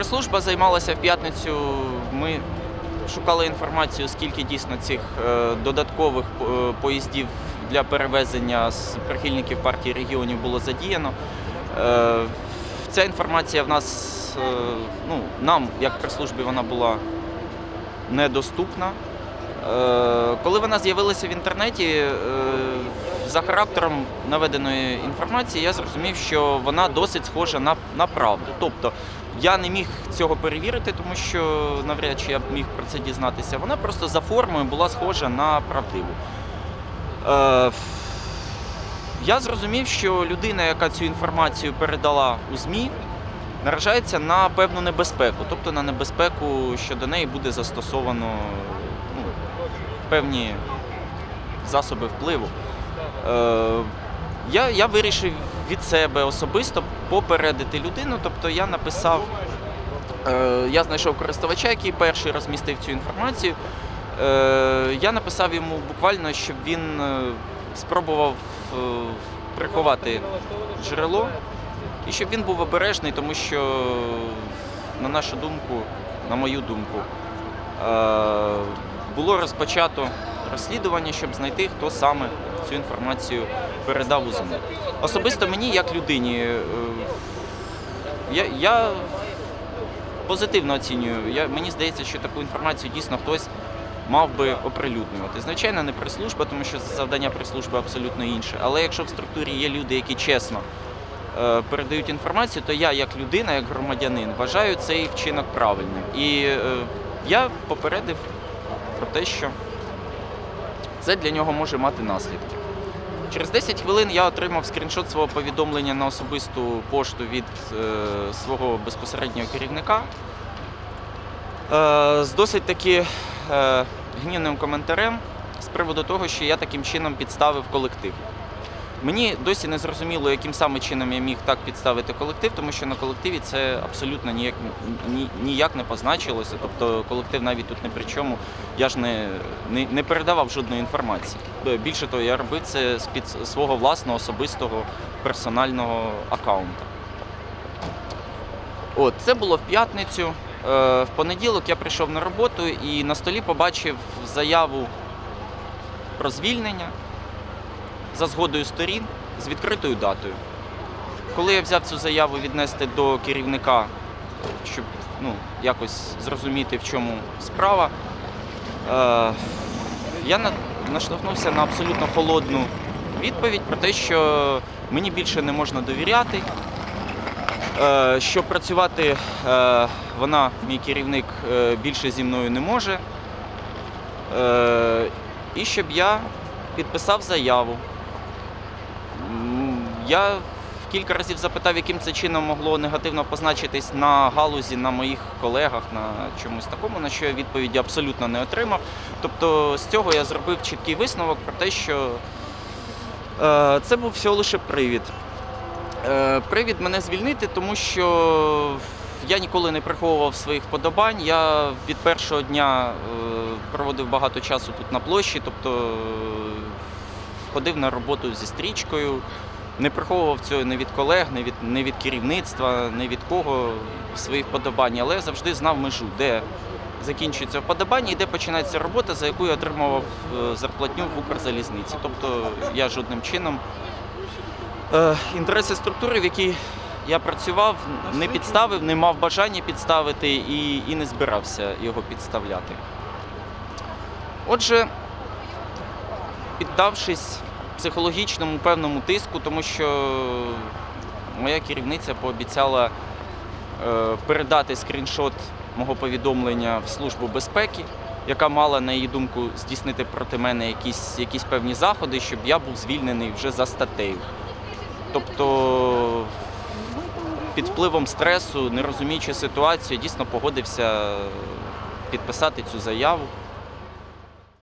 Прес-служба займалася в п'ятницю. Ми шукали інформацію, скільки дійсно цих е, додаткових е, поїздів для перевезення з прихильників партії регіонів було задіяно. Е, Ця інформація в нас, ну, нам, як прес-службі, вона була недоступна. Коли вона з'явилася в інтернеті, за характером наведеної інформації, я зрозумів, що вона досить схожа на, на правду. Тобто я не міг цього перевірити, тому що навряд чи я б міг про це дізнатися. Вона просто за формою була схожа на правдиву. Е, я зрозумів, що людина, яка цю інформацію передала у ЗМІ, наражається на певну небезпеку, тобто на небезпеку, що до неї буде застосовано ну, певні засоби впливу. Е, я, я вирішив від себе особисто попередити людину. Тобто я написав, е, я знайшов користувача, який перший розмістив цю інформацію. Е, я написав йому буквально, щоб він е, спробував приховати джерело і щоб він був обережний, тому що, на нашу думку, на мою думку, було розпочато розслідування, щоб знайти, хто саме цю інформацію передав у ЗМІ. Особисто мені, як людині, е, я, я позитивно оцінюю. Я, мені здається, що таку інформацію дійсно хтось мав би оприлюднювати. Звичайно, не прес-служба, тому що завдання прес-служби абсолютно інше. Але якщо в структурі є люди, які чесно е, передають інформацію, то я, як людина, як громадянин, вважаю цей вчинок правильним. І е, я попередив про те, що це для нього може мати наслідки. Через 10 хвилин я отримав скріншот свого повідомлення на особисту пошту від е, свого безпосереднього керівника е, з досить таки е, гнівним коментарем з приводу того, що я таким чином підставив колектив. Мені досі не зрозуміло, яким саме чином я міг так підставити колектив, тому що на колективі це абсолютно ніяк, ні, ніяк не позначилося. Тобто колектив навіть тут не при чому. Я ж не, не, не передавав жодної інформації. Е, Більше того, я робив це з під свого власного особистого персонального аккаунта. От, це було в п'ятницю. Е, В понеділок я прийшов на роботу і на столі побачив заяву про звільнення за згодою сторін з відкритою датою. Коли я взяв цю заяву віднести до керівника, щоб ну, якось зрозуміти, в чому справа, е, я на- наштовхнувся на абсолютно холодну відповідь про те, що мені більше не можна довіряти, е, що працювати е, вона, мій керівник, е, більше зі мною не може. Е, І щоб я підписав заяву. Я кілька разів запитав, яким це чином могло негативно позначитись на галузі, на моїх колегах, на чомусь такому, на що я відповіді абсолютно не отримав. Тобто з цього я зробив чіткий висновок про те, що е, це був всього лише привід. Е, привід мене звільнити, тому що я ніколи не приховував своїх вподобань. Я від першого дня е, проводив багато часу тут на площі, тобто е, ходив на роботу зі стрічкою, не приховував цього не від колег, не від, не від керівництва, не від кого своїх вподобань, але завжди знав межу, де закінчується вподобання і де починається робота, за яку я отримував е, зарплатню в Укрзалізниці. Тобто я жодним чином е, інтереси структури, в якій я працював, не підставив, не мав бажання підставити і, і не збирався його підставляти. Отже, піддавшись психологічному певному тиску, тому що моя керівниця пообіцяла е, передати скріншот мого повідомлення в Службу безпеки, яка мала, на її думку, здійснити проти мене якісь, якісь певні заходи, щоб я був звільнений вже за статтею. Тобто під впливом стресу, не розуміючи ситуацію, дійсно погодився підписати цю заяву.